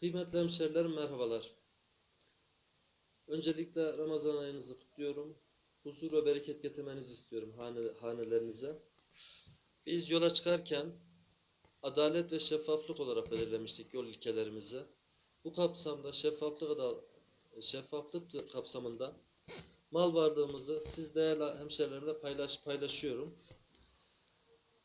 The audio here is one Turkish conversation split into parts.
Kıymetli hemşerilerim merhabalar. Öncelikle Ramazan ayınızı kutluyorum. Huzur ve bereket getirmenizi istiyorum hane, hanelerinize. Biz yola çıkarken adalet ve şeffaflık olarak belirlemiştik yol ilkelerimizi. Bu kapsamda şeffaflık da şeffaflık kapsamında mal varlığımızı siz değerli hemşerilerimle paylaş, paylaşıyorum.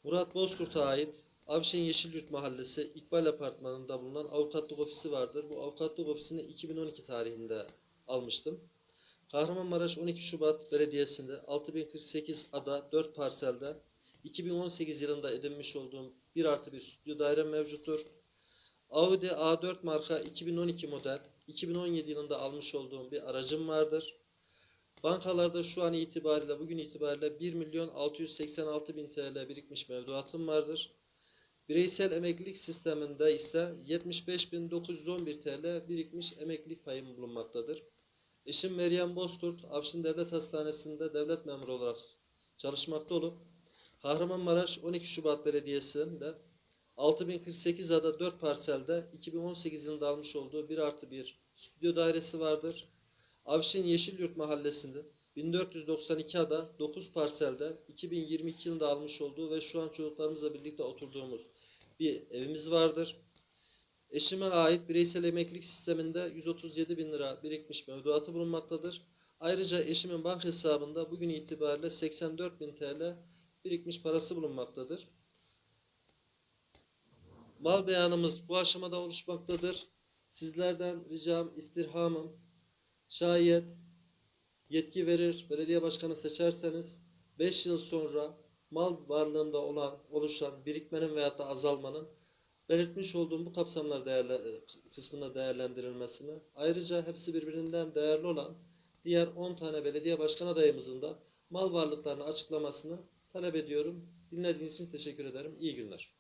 Murat Bozkurt'a ait Avşin Yeşilyurt Mahallesi İkbal Apartmanı'nda bulunan avukatlık ofisi vardır. Bu avukatlık ofisini 2012 tarihinde almıştım. Kahramanmaraş 12 Şubat Belediyesi'nde 6048 ada 4 parselde 2018 yılında edinmiş olduğum 1 artı 1 stüdyo daire mevcuttur. Audi A4 marka 2012 model 2017 yılında almış olduğum bir aracım vardır. Bankalarda şu an itibariyle bugün itibariyle 1 milyon 686 bin TL birikmiş mevduatım vardır. Bireysel emeklilik sisteminde ise 75.911 TL birikmiş emeklilik payım bulunmaktadır. Eşim Meryem Bozkurt, Avşin Devlet Hastanesi'nde devlet memuru olarak çalışmakta olup Kahramanmaraş 12 Şubat Belediyesi'nde 6048 ada 4 parselde 2018 yılında almış olduğu 1 artı 1 stüdyo dairesi vardır. Avşin Yeşilyurt Mahallesi'nde 1492 ada 9 parselde 2022 yılında almış olduğu ve şu an çocuklarımızla birlikte oturduğumuz bir evimiz vardır. Eşime ait bireysel emeklilik sisteminde 137 bin lira birikmiş mevduatı bulunmaktadır. Ayrıca eşimin banka hesabında bugün itibariyle 84 bin TL birikmiş parası bulunmaktadır. Mal beyanımız bu aşamada oluşmaktadır. Sizlerden ricam, istirhamım, şayet yetki verir, belediye başkanı seçerseniz 5 yıl sonra mal varlığında olan, oluşan birikmenin veyahut da azalmanın belirtmiş olduğum bu kapsamlar değerli, kısmında değerlendirilmesini, ayrıca hepsi birbirinden değerli olan diğer 10 tane belediye başkan adayımızın da mal varlıklarını açıklamasını talep ediyorum. Dinlediğiniz için teşekkür ederim. İyi günler.